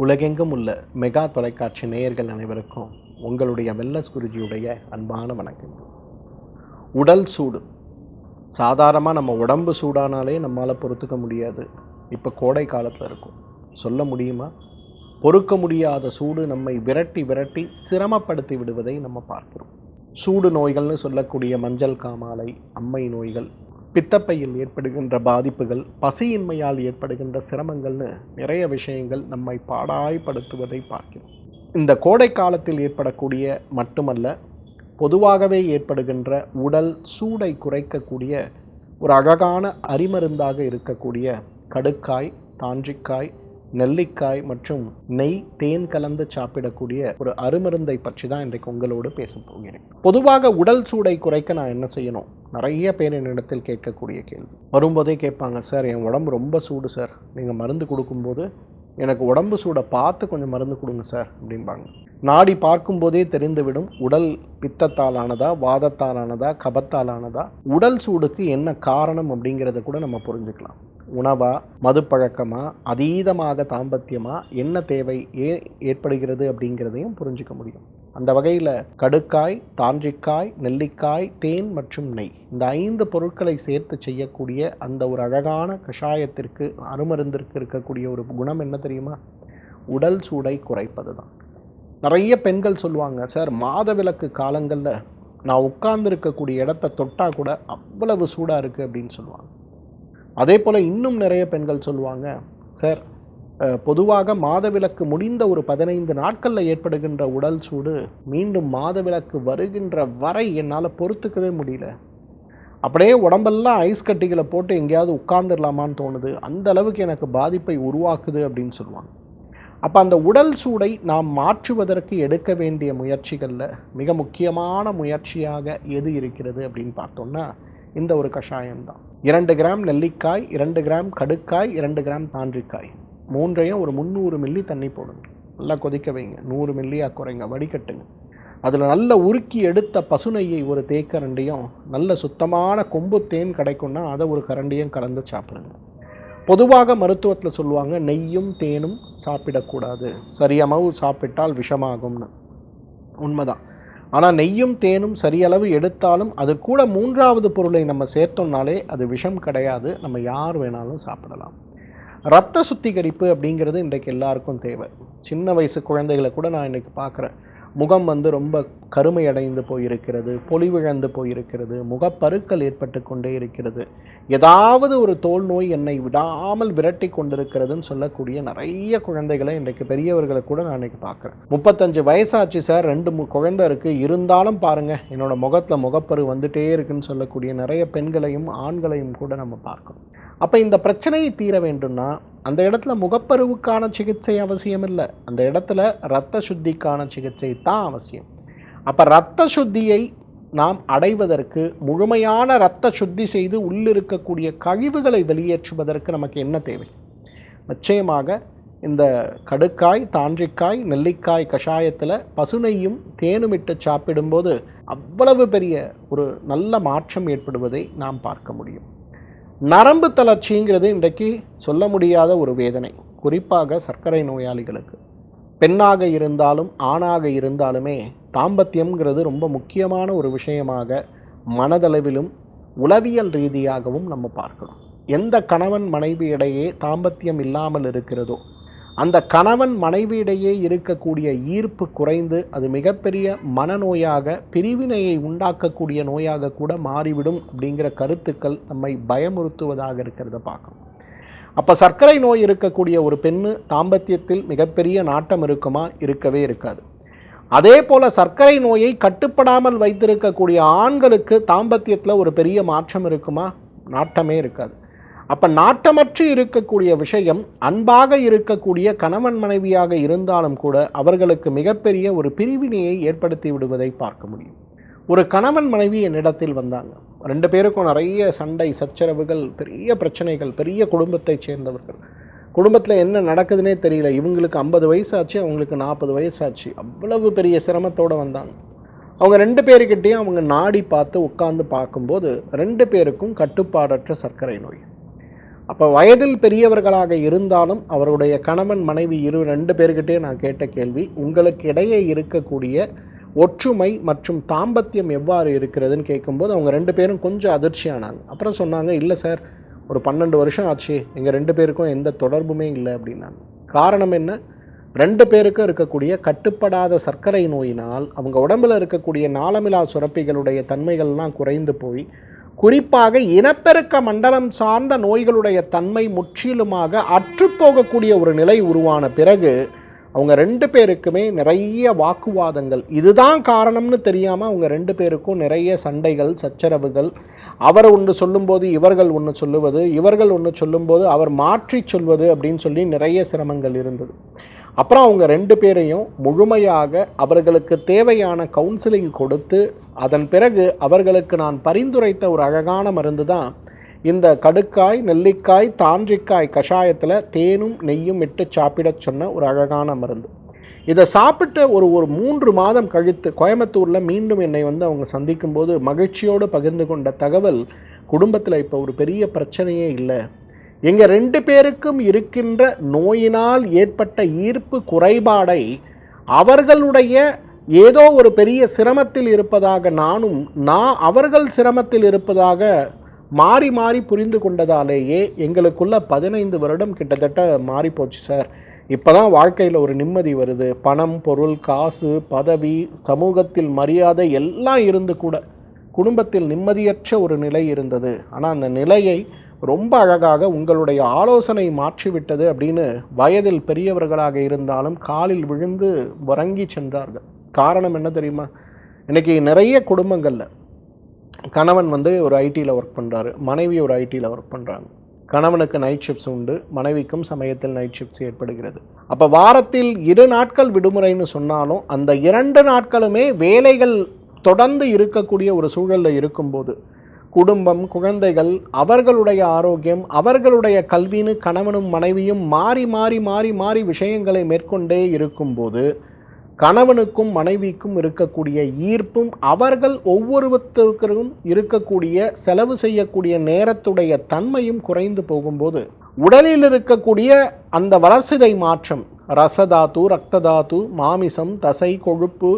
உலகெங்கும் உள்ள மெகா தொலைக்காட்சி நேயர்கள் அனைவருக்கும் உங்களுடைய வெல்லஸ் குருஜியுடைய அன்பான வணக்கம். உடல் சூடு. சாதாரணமாக நம்ம உடம்பு சூடானாலே நம்மளால் பொறுத்துக்க முடியாது. இப்போ கோடை காலத்தில் இருக்கும். சொல்ல முடியுமா? பொறுக்க முடியாத சூடு நம்மை விரட்டி விரட்டி சிரமப்படுத்தி விடுவதை நம்ம பார்க்கிறோம். சூடு நோய்கள்னு சொல்லக்கூடிய மஞ்சள் காமாலை அம்மை நோய்கள் பித்தப்பையில் ஏற்படுகின்ற பாதிப்புகள் பசியின்மையால் ஏற்படுகின்ற சிரமங்கள்னு நிறைய விஷயங்கள் நம்மை பாடாய்படுத்துவதை பார்க்கிறோம். இந்த கோடை காலத்தில் ஏற்படக்கூடிய மட்டுமல்ல பொதுவாகவே ஏற்படுகின்ற உடல் சூடை குறைக்கக்கூடிய ஒரு அழகான அரிமருந்தாக இருக்கக்கூடிய கடுக்காய் தாஞ்சிக்காய் நெல்லிக்காய் மற்றும் நெய் தேன் கலந்து சாப்பிடக்கூடிய ஒரு அருமருந்தை பற்றி தான் இன்றைக்கு உங்களோடு பேச போகிறேன். பொதுவாக உடல் சூடை குறைக்க நான் என்ன செய்யணும்? நிறைய பேர் என்னிடத்தில் கேட்கக்கூடிய கேள்வி. வரும்போதே கேட்பாங்க சார் என் உடம்பு ரொம்ப சூடு சார். நீங்கள் மருந்து கொடுக்கும்போது எனக்கு உடம்பு சூடை பார்த்து கொஞ்சம் மருந்து கொடுங்க சார் அப்படிம்பாங்க. நாடி பார்க்கும்போதே தெரிந்துவிடும் உடல் பித்தத்தாலானதா வாதத்தாலானதா கபத்தாலானதா உடல் சூடுக்கு என்ன காரணம் அப்படிங்கிறத கூட நம்ம புரிஞ்சுக்கலாம். உணவா மதுப்பழக்கமா அதீதமாக தாம்பத்தியமா என்ன தேவை ஏ ஏற்படுகிறது அப்படிங்கிறதையும் புரிஞ்சுக்க முடியும். அந்த வகையில் கடுக்காய் தாண்டிக்காய் நெல்லிக்காய் தேன் மற்றும் நெய். இந்த ஐந்து பொருட்களை சேர்த்து செய்யக்கூடிய அந்த ஒரு அழகான கஷாயத்திற்கு அருமருந்திற்கு இருக்கக்கூடிய ஒரு குணம் என்ன தெரியுமா? உடல் சூடை குறைப்பது தான் நிறைய பெண்கள் சொல்லுவாங்க சார் மாதவிலக்கு காலங்களில் நான் உட்கார்ந்துருக்கக்கூடிய இடத்த தொட்டால் கூட அவ்வளவு சூடாக இருக்குது அப்படின்னு சொல்லுவாங்க. அதே போல் இன்னும் நிறைய பெண்கள் சொல்லுவாங்க சார் பொதுவாக மாதவிலக்கு முடிந்த ஒரு பதினைந்து நாட்களில் ஏற்படுகின்ற உடல் சூடு மீண்டும் மாதவிலக்கு வருகின்ற வரை என்னால் பொறுத்துக்கவே முடியல. அப்படியே உடம்பெல்லாம் ஐஸ் கட்டிகளை போட்டு எங்கேயாவது உட்கார்ந்துடலாமான்னு தோணுது. அந்த அளவுக்கு எனக்கு பாதிப்பை உருவாக்குது அப்படின்னு சொல்லுவாங்க. அப்போ அந்த உடல் சூடை நாம் மாற்றுவதற்கு எடுக்க வேண்டிய முயற்சிகளில் மிக முக்கியமான முயற்சியாக எது இருக்கிறது அப்படின்னு பார்த்தோம்னா இந்த ஒரு கஷாயம்தான். இரண்டு கிராம் நெல்லிக்காய் இரண்டு கிராம் கடுக்காய் இரண்டு கிராம் தாண்டிக்காய். மூன்றையும் ஒரு முந்நூறு மில்லி தண்ணி போடுங்க நல்லா கொதிக்க வைங்க. நூறு மில்லியாக குறைங்க. வடிகட்டுங்க. அதில் நல்ல உருக்கி எடுத்த பசுநெய்யை ஒரு தேக்கரண்டியும் நல்ல சுத்தமான கொம்பு தேன் கிடைக்கும்னா அதை ஒரு கரண்டியும் கலந்து சாப்பிடுங்க. பொதுவாக மருத்துவத்தில் சொல்லுவாங்க நெய்யும் தேனும் சாப்பிடக்கூடாது. சரியளவு சாப்பிட்டால் விஷமாகும்னு. உண்மைதான். ஆனால் நெய்யும் தேனும் சரியளவு எடுத்தாலும் அது கூட மூன்றாவது பொருளை நம்ம சேர்த்தோம்னாலே அது விஷம் கிடையாது. நம்ம யார் வேணாலும் சாப்பிடலாம். ரத்த சுத்திகரிப்பு அப்படிங்கிறது இன்றைக்கு எல்லாருக்கும் தேவை. சின்ன வயசு குழந்தைகளை கூட நான் இன்றைக்கி பார்க்குறேன். முகம் வந்து ரொம்ப கருமையடைந்து போயிருக்கிறது பொலிவிழந்து போயிருக்கிறது முகப்பருக்கள் ஏற்பட்டு கொண்டே இருக்கிறது. ஏதாவது ஒரு தோல் நோய் என்னை விடாமல் விரட்டி கொண்டிருக்கிறதுன்னு சொல்லக்கூடிய நிறைய குழந்தைகளை இன்றைக்கு பெரியவர்களை கூட நான் இன்னைக்கு பார்க்குறேன். முப்பத்தஞ்சு வயசாச்சு சார் ரெண்டு மு குழந்தை இருக்குது இருந்தாலும் பாருங்கள் என்னோடய முகத்தில் முகப்பரு வந்துட்டே இருக்குன்னு சொல்லக்கூடிய நிறைய பெண்களையும் ஆண்களையும் கூட நம்ம பார்க்கணும் அப்போ இந்த பிரச்சனையை தீர வேண்டும்னா அந்த இடத்துல முகப்பருவுக்கான சிகிச்சை அவசியம் இல்லை அந்த இடத்துல இரத்த சுத்திக்கான சிகிச்சை தான் அவசியம். அப்போ இரத்த சுத்தியை நாம் அடைவதற்கு முழுமையான இரத்த சுத்தி செய்து உள்ளிருக்கக்கூடிய கழிவுகளை வெளியேற்றுவதற்கு நமக்கு என்ன தேவை? நிச்சயமாக இந்த கடுக்காய் தாண்டிக்காய் நெல்லிக்காய் கஷாயத்தில் பசுனையும் தேனும் இட்டு சாப்பிடும்போது அவ்வளவு பெரிய ஒரு நல்ல மாற்றம் ஏற்படுவதை நாம் பார்க்க முடியும். நரம்பு தளர்ச்சிங்கிறது இன்றைக்கு சொல்ல முடியாத ஒரு வேதனை. குறிப்பாக சர்க்கரை நோயாளிகளுக்கு. பெண்ணாக இருந்தாலும் ஆணாக இருந்தாலுமே தாம்பத்தியம்ங்கிறது ரொம்ப முக்கியமான ஒரு விஷயமாக மனதளவிலும் உளவியல் ரீதியாகவும் நம்ம பார்க்கணும். எந்த கணவன் மனைவி இடையே தாம்பத்தியம் இல்லாமல் இருக்கிறதோ அந்த கணவன் மனைவியிடையே இருக்கக்கூடிய ஈர்ப்பு குறைந்து அது மிகப்பெரிய மனநோயாக பிரிவினையை உண்டாக்கக்கூடிய நோயாக கூட மாறிவிடும் அப்படிங்கிற கருத்துக்கள் நம்மை பயமுறுத்துவதாக இருக்கிறத பார்க்கணும். அப்போ சர்க்கரை நோய் இருக்கக்கூடிய ஒரு பெண்ணு தாம்பத்தியத்தில் மிகப்பெரிய நாட்டம் இருக்குமா? இருக்கவே இருக்காது. அதே போல் சர்க்கரை நோயை கட்டுப்படாமல் வைத்திருக்கக்கூடிய ஆண்களுக்கு தாம்பத்தியத்தில் ஒரு பெரிய மாற்றம் இருக்குமா? நாட்டமே இருக்காது. அப்போ நாட்டமற்று இருக்கக்கூடிய விஷயம் அன்பாக இருக்கக்கூடிய கணவன் மனைவியாக இருந்தாலும் கூட அவர்களுக்கு மிகப்பெரிய ஒரு பிரிவினையை ஏற்படுத்தி விடுவதை பார்க்க முடியும். ஒரு கணவன் மனைவி என்னிடத்தில் வந்தாங்க. ரெண்டு பேருக்கும் நிறைய சண்டை சச்சரவுகள் பெரிய பிரச்சனைகள் பெரிய குடும்பத்தைச் சேர்ந்தவர்கள். குடும்பத்தில் என்ன நடக்குதுன்னே தெரியல. இவங்களுக்கு ஐம்பது வயசாச்சு அவங்களுக்கு நாற்பது வயசாச்சு. அவ்வளவு பெரிய சிரமத்தோடு வந்தாங்க. அவங்க ரெண்டு பேருக்கிட்டேயும் அவங்க நாடி பார்த்து உட்காந்து பார்க்கும்போது ரெண்டு பேருக்கும் கட்டுப்பாடற்ற சர்க்கரை நோய். அப்போ வயதில் பெரியவர்களாக இருந்தாலும் அவருடைய கணவன் மனைவி இரு ரெண்டு பேர்கிட்டே நான் கேட்ட கேள்வி உங்களுக்கு இடையே இருக்கக்கூடிய ஒற்றுமை மற்றும் தாம்பத்தியம் எவ்வாறு இருக்கிறதுன்னு கேட்கும்போது அவங்க ரெண்டு பேரும் கொஞ்சம் அதிர்ச்சியானாங்க. அப்புறம் சொன்னாங்க இல்லை சார் ஒரு பன்னெண்டு வருஷம் ஆச்சு எங்கள் ரெண்டு பேருக்கும் எந்த தொடர்புமே இல்லை அப்படின்னாங்க. காரணம் என்ன? ரெண்டு பேருக்கும் இருக்கக்கூடிய கட்டுப்படாத சர்க்கரை நோயினால் அவங்க உடம்பில் இருக்கக்கூடிய நாளமிலா சுரப்பிகளுடைய தன்மைகள்லாம் குறைந்து போய் குறிப்பாக இனப்பெருக்க மண்டலம் சார்ந்த நோய்களுடைய தன்மை முற்றிலுமாக அற்றுப்போகக்கூடிய ஒரு நிலை உருவான பிறகு அவங்க ரெண்டு பேருக்குமே நிறைய வாக்குவாதங்கள். இதுதான் காரணம்னு தெரியாமல் அவங்க ரெண்டு பேருக்கும் நிறைய சண்டைகள் சச்சரவுகள். அவர் ஒன்று சொல்லும்போது இவர்கள் ஒன்று சொல்லுவது இவர்கள் ஒன்று சொல்லும்போது அவர் மாற்றி சொல்வது அப்படின்னு சொல்லி நிறைய சிரமங்கள் இருந்தது. அப்புறம் அவங்க ரெண்டு பேரையும் முழுமையாக அவர்களுக்கு தேவையான கவுன்சிலிங் கொடுத்து அதன் பிறகு அவர்களுக்கு நான் பரிந்துரைத்த ஒரு அழகான மருந்து தான் இந்த கடுக்காய் நெல்லிக்காய் தாண்டிக்காய் கஷாயத்தில் தேனும் நெய்யும் இட்டு சாப்பிடச் சொன்ன ஒரு அழகான மருந்து. இதை சாப்பிட்டு ஒரு ஒரு மூன்று மாதம் கழித்து கோயம்புத்தூரில் மீண்டும் என்னை வந்து அவங்க சந்திக்கும் போது மகிழ்ச்சியோடு பகிர்ந்து கொண்ட தகவல் குடும்பத்தில் இப்போ ஒரு பெரிய பிரச்சனையே இல்லை. எங்கள் ரெண்டு பேருக்கும் இருக்கின்ற நோயினால் ஏற்பட்ட ஈர்ப்பு குறைபாடை அவர்களுடைய ஏதோ ஒரு பெரிய சிரமத்தில் இருப்பதாக நானும் நான் அவர்கள் சிரமத்தில் இருப்பதாக மாறி மாறி புரிந்து கொண்டதாலேயே எங்களுக்குள்ள பதினைந்து வருடம் கிட்டத்தட்ட மாறி போச்சு சார். இப்போ தான் வாழ்க்கையில் ஒரு நிம்மதி வருது. பணம் பொருள் காசு பதவி சமூகத்தில் மரியாதை எல்லாம் இருந்து கூட குடும்பத்தில் நிம்மதியற்ற ஒரு நிலை இருந்தது. ஆனால் அந்த நிலையை ரொம்ப அழகாக உங்களுடைய ஆலோசனை மாற்றிவிட்டது அப்படின்னு வயதில் பெரியவர்களாக இருந்தாலும் காலில் விழுந்து உறங்கி சென்றார்கள். காரணம் என்ன தெரியுமா? இன்னைக்கு நிறைய குடும்பங்களில் கணவன் வந்து ஒரு ஐடியில் ஒர்க் பண்ணுறாரு மனைவி ஒரு ஐடியில் ஒர்க் பண்ணுறாங்க கணவனுக்கு நைட் ஷிஃப்ட்ஸ் உண்டு மனைவிக்கும் சமயத்தில் நைட் ஷிஃப்ட்ஸ் ஏற்படுகிறது. அப்போ வாரத்தில் இரு நாட்கள் விடுமுறைன்னு சொன்னாலும் அந்த இரண்டு நாட்களுமே வேலைகள் தொடர்ந்து இருக்கக்கூடிய ஒரு சூழலில் இருக்கும்போது குடும்பம் குழந்தைகள் அவர்களுடைய ஆரோக்கியம் அவர்களுடைய கல்வின்னு கணவனும் மனைவியும் மாறி மாறி மாறி மாறி விஷயங்களை மேற்கொண்டே இருக்கும்போது கணவனுக்கும் மனைவிக்கும் இருக்கக்கூடிய ஈர்ப்பும் அவர்கள் ஒவ்வொருத்தருக்கும் இருக்கக்கூடிய செலவு செய்யக்கூடிய நேரத்துடைய தன்மையும் குறைந்து போகும்போது உடலில் இருக்கக்கூடிய அந்த வளர்சிதை மாற்றம் ரசதாத்து ரத்ததாத்து மாமிசம் தசை கொழுப்பு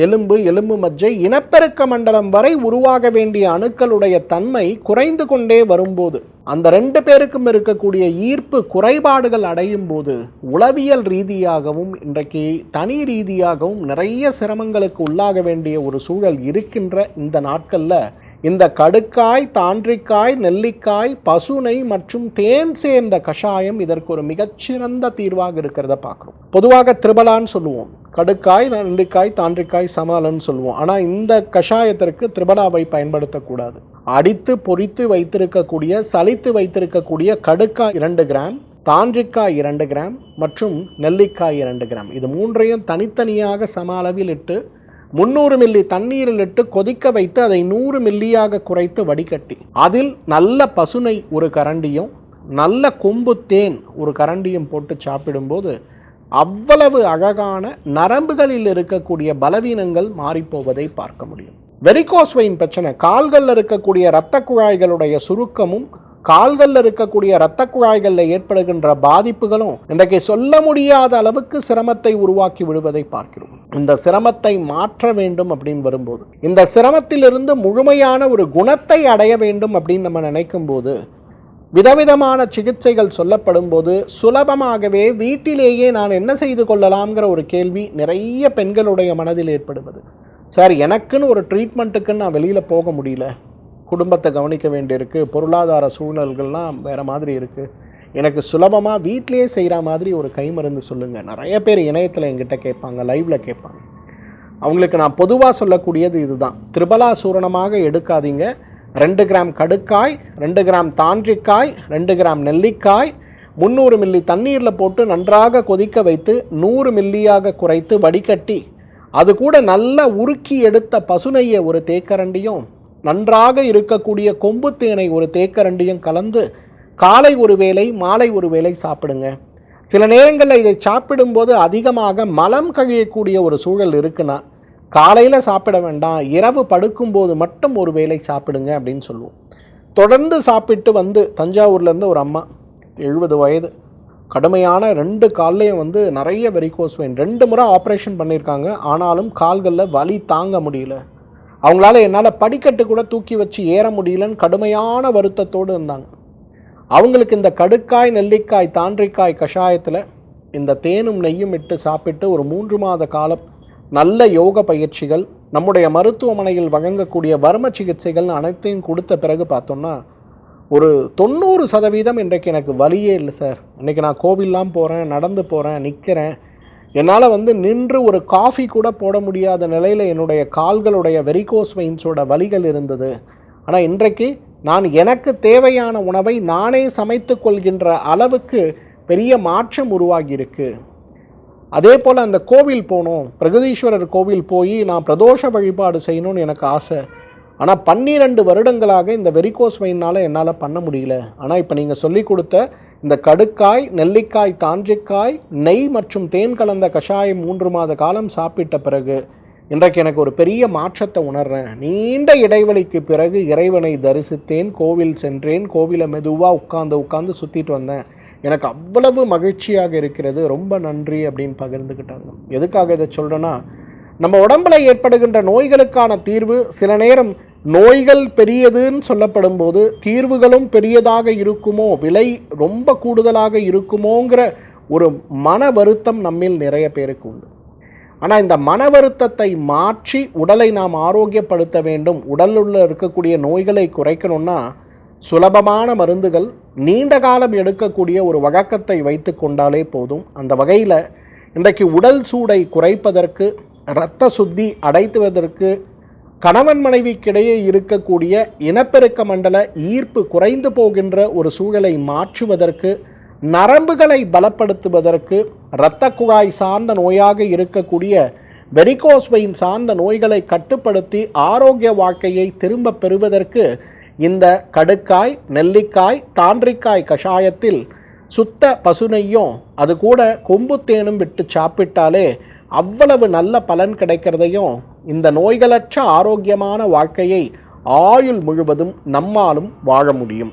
எலும்பு எலும்பு மஜ்ஜை இனப்பெருக்க மண்டலம் வரை உருவாக வேண்டிய அணுக்களுடைய தன்மை குறைந்து கொண்டே வரும்போது அந்த ரெண்டு பேருக்கும் இருக்கக்கூடிய ஈர்ப்பு குறைபாடுகள் அடையும் போது உளவியல் ரீதியாகவும் இன்றைக்கு தனி ரீதியாகவும் நிறைய சிரமங்களுக்கு உள்ளாக வேண்டிய ஒரு சூழல் இருக்கின்ற இந்த நாட்களில் இந்த கடுக்காய் தாண்டிக்காய் நெல்லிக்காய் பசுனை மற்றும் தேன் சேர்ந்த கஷாயம் இதற்கு ஒரு மிகச்சிறந்த தீர்வாக இருக்கிறத பார்க்குறோம். பொதுவாக திரிபலான்னு சொல்லுவோம். கடுக்காய் நெல்லிக்காய் தாண்டிக்காய் சமாலன்னு சொல்லுவோம். ஆனால் இந்த கஷாயத்திற்கு திரிபலாவை பயன்படுத்தக்கூடாது. அடித்து பொறித்து வைத்திருக்கக்கூடிய சலித்து வைத்திருக்கக்கூடிய கடுக்காய் இரண்டு கிராம் தாண்டிக்காய் இரண்டு கிராம் மற்றும் நெல்லிக்காய் இரண்டு கிராம். இது மூன்றையும் தனித்தனியாக சம அளவில் இட்டு முந்நூறு மில்லி தண்ணீரில் இட்டு கொதிக்க வைத்து அதை நூறு மில்லியாக குறைத்து வடிகட்டி. அதில் நல்ல பசுனை ஒரு கரண்டியும் நல்ல கொம்பு தேன் ஒரு கரண்டியும் போட்டு சாப்பிடும்போது அவ்வளவு அழகான நரம்புகளில் இருக்கக்கூடிய பலவீனங்கள் மாறிப்போவதை பார்க்க முடியும். வெரிகோஸ்வைன் பிரச்சனை கால்களில் இருக்கக்கூடிய இரத்த குழாய்களுடைய சுருக்கமும் கால்களில் இருக்கக்கூடிய இரத்த குழாய்களில் ஏற்படுகின்ற பாதிப்புகளும் இன்றைக்கு சொல்ல முடியாத அளவுக்கு சிரமத்தை உருவாக்கி விடுவதை பார்க்கிறோம். இந்த சிரமத்தை மாற்ற வேண்டும் அப்படின்னு வரும்போது இந்த சிரமத்திலிருந்து முழுமையான ஒரு குணத்தை அடைய வேண்டும் அப்படின்னு நம்ம நினைக்கும் போது விதவிதமான சிகிச்சைகள் சொல்லப்படும் போது சுலபமாகவே வீட்டிலேயே நான் என்ன செய்து கொள்ளலாம்ங்கிற ஒரு கேள்வி நிறைய பெண்களுடைய மனதில் ஏற்படுவது. சார் எனக்குன்னு ஒரு ட்ரீட்மெண்ட்டுக்குன்னு நான் வெளியில் போக முடியல. குடும்பத்தை கவனிக்க வேண்டியிருக்கு. பொருளாதார சூழல்கள்லாம் வேறு மாதிரி இருக்குது எனக்கு சுலபமாக வீட்டிலேயே செய்கிற மாதிரி ஒரு கை மருந்து சொல்லுங்கள் நிறைய பேர் இணையத்தில் எங்கிட்ட கேட்பாங்க லைவில் கேட்பாங்க. அவங்களுக்கு நான் பொதுவாக சொல்லக்கூடியது இதுதான். திரிபலா சூரணமாக எடுக்காதீங்க. ரெண்டு கிராம் கடுக்காய் ரெண்டு கிராம் தாண்டிக்காய் ரெண்டு கிராம் நெல்லிக்காய் முந்நூறு மில்லி தண்ணீரில் போட்டு நன்றாக கொதிக்க வைத்து நூறு மில்லியாக குறைத்து வடிகட்டி அது கூட நல்லா உருக்கி எடுத்த பசுனையை ஒரு தேக்கரண்டியும் நன்றாக இருக்கக்கூடிய கொம்பு தேனை ஒரு தேக்கரண்டியும் கலந்து காலை ஒரு வேளை மாலை ஒரு வேளை சாப்பிடுங்க. சில நேரங்களில் இதை சாப்பிடும்போது அதிகமாக மலம் கழியக்கூடிய ஒரு சூழல் இருக்குன்னா காலையில் சாப்பிட வேண்டாம் இரவு படுக்கும்போது மட்டும் ஒரு வேளை சாப்பிடுங்க அப்படின்னு சொல்லுவோம். தொடர்ந்து சாப்பிட்டு வந்து தஞ்சாவூர்லேருந்து ஒரு அம்மா எழுபது வயது கடுமையான ரெண்டு கால்லையும் வந்து நிறைய வெரிகோஸ் வெயின் ரெண்டு முறை ஆப்ரேஷன் பண்ணியிருக்காங்க. ஆனாலும் கால்களில் வலி தாங்க முடியல. அவங்களால என்னால் படிக்கட்டு கூட தூக்கி வச்சு ஏற முடியலன்னு கடுமையான வருத்தத்தோடு இருந்தாங்க. அவங்களுக்கு இந்த கடுக்காய் நெல்லிக்காய் தாண்டிக்காய் கஷாயத்தில் இந்த தேனும் நெய்யும் இட்டு சாப்பிட்டு ஒரு மூன்று மாத காலம் நல்ல யோக பயிற்சிகள் நம்முடைய மருத்துவமனையில் வழங்கக்கூடிய வர்ம சிகிச்சைகள் அனைத்தையும் கொடுத்த பிறகு பார்த்தோம்னா ஒரு தொண்ணூறு சதவீதம் இன்றைக்கு எனக்கு வழியே இல்லை சார். இன்றைக்கி நான் கோவில்லாம் போகிறேன் நடந்து போகிறேன் நிற்கிறேன் என்னால் வந்து நின்று ஒரு காஃபி கூட போட முடியாத நிலையில் என்னுடைய கால்களுடைய வெரிகோஸ் வெயின்ஸோட வலிகள் இருந்தது. ஆனால் இன்றைக்கு நான் எனக்கு தேவையான உணவை நானே சமைத்து கொள்கின்ற அளவுக்கு பெரிய மாற்றம் உருவாகியிருக்கு. அதே போல் அந்த கோவில் போகணும் பிரகதீஸ்வரர் கோவில் போய் நான் பிரதோஷ வழிபாடு செய்யணும்னு எனக்கு ஆசை. ஆனால் பன்னிரெண்டு வருடங்களாக இந்த வெரிகோஸ் வெயினால் என்னால் பண்ண முடியல. ஆனால் இப்போ நீங்கள் சொல்லி கொடுத்த இந்த கடுக்காய் நெல்லிக்காய் தாஞ்சிக்காய் நெய் மற்றும் தேன் கலந்த கஷாயம் மூன்று மாத காலம் சாப்பிட்ட பிறகு இன்றைக்கு எனக்கு ஒரு பெரிய மாற்றத்தை உணர்றேன். நீண்ட இடைவெளிக்கு பிறகு இறைவனை தரிசித்தேன் கோவில் சென்றேன் கோவிலை மெதுவாக உட்காந்து உட்காந்து சுற்றிட்டு வந்தேன். எனக்கு அவ்வளவு மகிழ்ச்சியாக இருக்கிறது. ரொம்ப நன்றி அப்படின்னு பகிர்ந்துக்கிட்டாங்க எதுக்காக இதை சொல்கிறேன்னா நம்ம உடம்புல ஏற்படுகின்ற நோய்களுக்கான தீர்வு சில நேரம் நோய்கள் பெரியதுன்னு சொல்லப்படும் போது தீர்வுகளும் பெரியதாக இருக்குமோ விலை ரொம்ப கூடுதலாக இருக்குமோங்கிற ஒரு மன வருத்தம் நம்மில் நிறைய பேருக்கு உண்டு. ஆனால் இந்த மன வருத்தத்தை மாற்றி உடலை நாம் ஆரோக்கியப்படுத்த வேண்டும். உடலுள்ள இருக்கக்கூடிய நோய்களை குறைக்கணும்னா சுலபமான மருந்துகள் நீண்ட காலம் எடுக்கக்கூடிய ஒரு வழக்கத்தை வைத்து கொண்டாலே போதும். அந்த வகையில் இன்றைக்கு உடல் சூடை குறைப்பதற்கு இரத்த சுத்தி அடைத்துவதற்கு கணவன் மனைவிக்கிடையே இருக்கக்கூடிய இனப்பெருக்க மண்டல ஈர்ப்பு குறைந்து போகின்ற ஒரு சூழலை மாற்றுவதற்கு நரம்புகளை பலப்படுத்துவதற்கு இரத்த குழாய் சார்ந்த நோயாக இருக்கக்கூடிய வெரிகோஸ்வைன் சார்ந்த நோய்களை கட்டுப்படுத்தி ஆரோக்கிய வாழ்க்கையை திரும்ப பெறுவதற்கு இந்த கடுக்காய் நெல்லிக்காய் தாண்டிக்காய் கஷாயத்தில் சுத்த பசுனையும் அது கூட கொம்பு தேனும் விட்டு சாப்பிட்டாலே அவ்வளவு நல்ல பலன் கிடைக்கிறதையும் இந்த நோய்களற்ற ஆரோக்கியமான வாழ்க்கையை ஆயுள் முழுவதும் நம்மாலும் வாழ முடியும்.